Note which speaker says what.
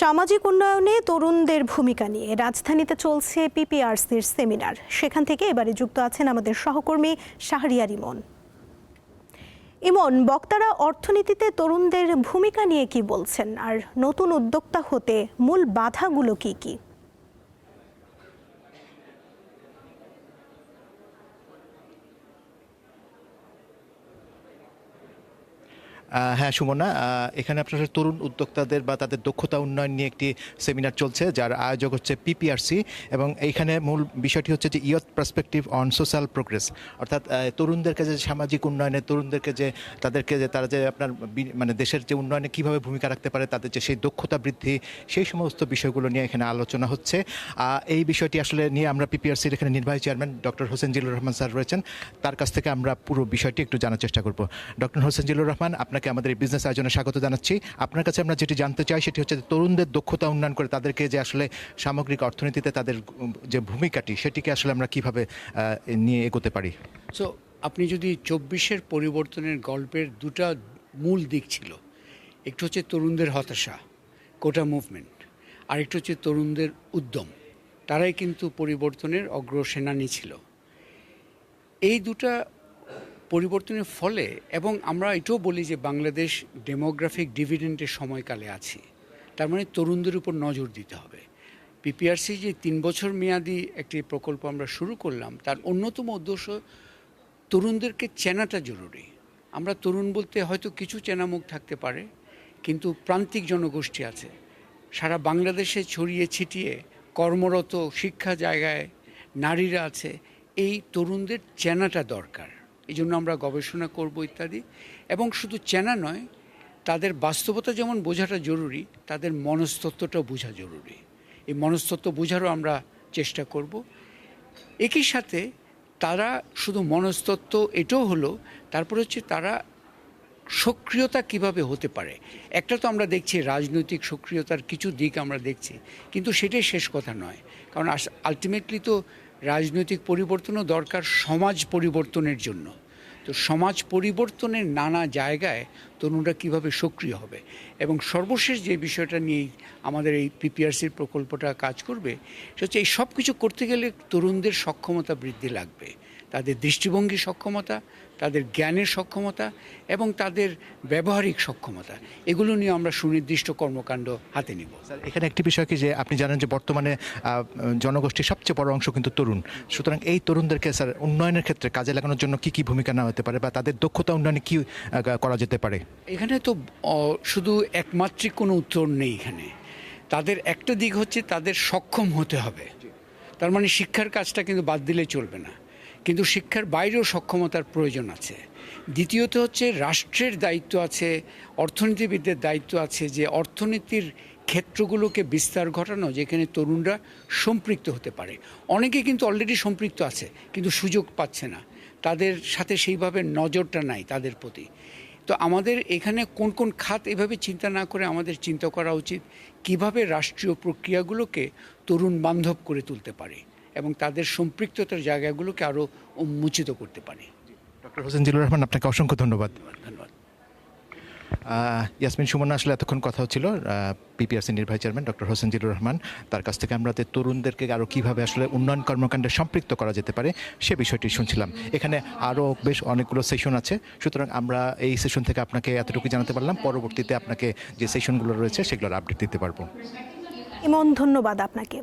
Speaker 1: সামাজিক উন্নয়নে তরুণদের ভূমিকা নিয়ে রাজধানীতে চলছে পিপিআরসির সেমিনার। সেখান থেকে এবারে যুক্ত আছেন আমাদের সহকর্মী শাহরিয়ার ইমন। ইমন, বক্তারা অর্থনীতিতে তরুণদের ভূমিকা নিয়ে কি বলছেন? আর নতুন উদ্যোক্তা হতে মূল বাধাগুলো কি কি?
Speaker 2: হ্যাঁ সুমনা এখানে আপনার তরুণ উদ্যোক্তাদের বা তাদের দক্ষতা উন্নয়ন নিয়ে একটি সেমিনার চলছে, যার আয়োজক হচ্ছে পিপিআরসি এবং এইখানে মূল বিষয়টি হচ্ছে যে youth perspective on social progress অর্থাৎ তরুণদেরকে যে সামাজিক উন্নয়নে, তরুণদেরকে যে তাদেরকে যে তারা যে আপনার মানে দেশের যে উন্নয়নে কীভাবে ভূমিকা রাখতে পারে, তাদের যে সেই দক্ষতা বৃদ্ধি, সেই সমস্ত বিষয়গুলো নিয়ে এখানে আলোচনা হচ্ছে। এই বিষয়টি আসলে নিয়ে আমরা পিপিআরসির এখানে নির্বাহী chairman doctor Hossain Zillur Rahman sir রয়েছেন। তার কাছ থেকে আমরা পুরো বিষয়টি একটু জানার চেষ্টা করব। ডক্টর হোসেন জিল্লুর রহমান, আপনাকে আমাদের এই বিজনেস আয়োজনে স্বাগত জানাচ্ছি। আপনার কাছে আমরা যেটি জানতে চাই, সেটি হচ্ছে তরুণদের দক্ষতা উন্নয়ন করে তাদেরকে যে আসলে সামগ্রিক অর্থনীতিতে তাদের যে ভূমিকাটি, সেটিকে আসলে আমরা কীভাবে নিয়ে এগোতে পারি?
Speaker 3: সো আপনি যদি চব্বিশের পরিবর্তনের গল্পের দুটা মূল দিক ছিল, একটু হচ্ছে তরুণদের হতাশা, কোটা মুভমেন্ট আরেকটু হচ্ছে তরুণদের উদ্যম, তারাই কিন্তু পরিবর্তনের অগ্রসেনানী ছিল। এই দুটা পরিবর্তনের ফলে এবং আমরা এটাও বলি যে বাংলাদেশ ডেমোগ্রাফিক ডিভিডেন্টের সময়কালে আছি, তার মানে তরুণদের উপর নজর দিতে হবে। পিপিআরসি যে তিন বছর মেয়াদি একটি প্রকল্প আমরা শুরু করলাম, তার অন্যতম উদ্দেশ্য তরুণদেরকে চেনাটা জরুরি। আমরা তরুণ বলতে হয়তো কিছু চেনামুখ থাকতে পারে, কিন্তু প্রান্তিক জনগোষ্ঠী আছে। সারা বাংলাদেশে ছড়িয়ে ছিটিয়ে কর্মরত, শিক্ষা জায়গায় নারীরা আছে, এই তরুণদের চেনাটা দরকার। এই জন্য আমরা গবেষণা করব ইত্যাদি। এবং শুধু চেনা নয়, তাদের বাস্তবতা যেমন বোঝাটা জরুরি, তাদের মনস্তত্ত্বটাও বোঝা জরুরি। এই মনস্তত্ত্ব বোঝারও আমরা চেষ্টা করব। একই সাথে তারা শুধু মনস্তত্ত্ব এটাও হলো, তারপর হচ্ছে তারা সক্রিয়তা কীভাবে হতে পারে। একটা তো আমরা দেখছি রাজনৈতিক সক্রিয়তার কিছু দিক আমরা দেখছি, কিন্তু সেটাই শেষ কথা নয়। কারণ আলটিমেটলি তো রাজনৈতিক পরিবর্তনও দরকার সমাজ পরিবর্তনের জন্য। তো সমাজ পরিবর্তনের নানা জায়গায় তরুণরা কীভাবে সক্রিয় হবে? এবং সর্বশেষ যে বিষয়টা নিয়েই আমাদের এই পিপিআরসির প্রকল্পটা কাজ করবে, সেটা হচ্ছে এই সব কিছু করতে গেলে তরুণদের সক্ষমতা বৃদ্ধি লাগবে। তাদের দৃষ্টিভঙ্গি সক্ষমতা তাদের জ্ঞানের সক্ষমতা এবং তাদের ব্যবহারিক সক্ষমতা। এগুলো নিয়ে আমরা সুনির্দিষ্ট কর্মকাণ্ড হাতে নিব।
Speaker 2: স্যার এখানে একটি বিষয় কি যে আপনি জানেন যে বর্তমানে জনগোষ্ঠীর সবচেয়ে বড় অংশ কিন্তু তরুণ। সুতরাং এই তরুণদেরকে স্যার উন্নয়নের ক্ষেত্রে কাজে লাগানোর জন্য কি কি ভূমিকা নেওয়া হতে পারে বা তাদের দক্ষতা উন্নয়নে কি করা যেতে পারে?
Speaker 3: এখানে তো শুধু একমাত্রিক কোনো উত্তর নেই এখানে। তাদের একটা দিক হচ্ছে তাদের সক্ষম হতে হবে। তার মানে শিক্ষার কাজটা কিন্তু বাদ দিলে চলবে না। কিন্তু শিক্ষার বাইরেও সক্ষমতার প্রয়োজন আছে। দ্বিতীয়ত হচ্ছে রাষ্ট্রের দায়িত্ব আছে, অর্থনীতিবিদদের দায়িত্ব আছে যে অর্থনীতির ক্ষেত্রগুলোকে বিস্তার ঘটানো, যেখানে তরুণরা সম্পৃক্ত হতে পারে। অনেকে কিন্তু অলরেডি সম্পৃক্ত আছে, কিন্তু সুযোগ পাচ্ছে না। তাদের সাথে সেইভাবে নজরটা নাই তাদের প্রতি। তো আমাদের এখানে কোন কোন খাত এভাবে চিন্তা না করে আমাদের চিন্তা করা উচিত, কীভাবে রাষ্ট্রীয় প্রক্রিয়াগুলোকে তরুণ বান্ধব করে তুলতে পারে। এবং তাদের সম্পৃক্ততার জায়গাগুলোকে আরও উন্মোচিত করতে পারে।
Speaker 2: ডক্টর হোসেন জিলুর রহমান আপনাকে অসংখ্য ধন্যবাদ।
Speaker 3: ধন্যবাদ।
Speaker 2: ইয়াসমিন সুমনা আসলে এতক্ষণ কথা হচ্ছিল পিপিআরসি নির্বাহী চেয়ারম্যান ডক্টর হোসেন জিলুর রহমান। তার কাছ থেকে আমরা তরুণদেরকে আরও কীভাবে আসলে উন্নয়ন কর্মকাণ্ডে সম্পৃক্ত করা যেতে পারে সে বিষয়টি শুনছিলাম। এখানে আরও বেশ অনেকগুলো সেশন আছে সুতরাং আমরা এই সেশন থেকে আপনাকে এতটুকু জানাতে পারলাম। পরবর্তীতে আপনাকে যে সেশনগুলো রয়েছে সেগুলোর আপডেট দিতে পারব।
Speaker 1: ইমন ধন্যবাদ আপনাকে।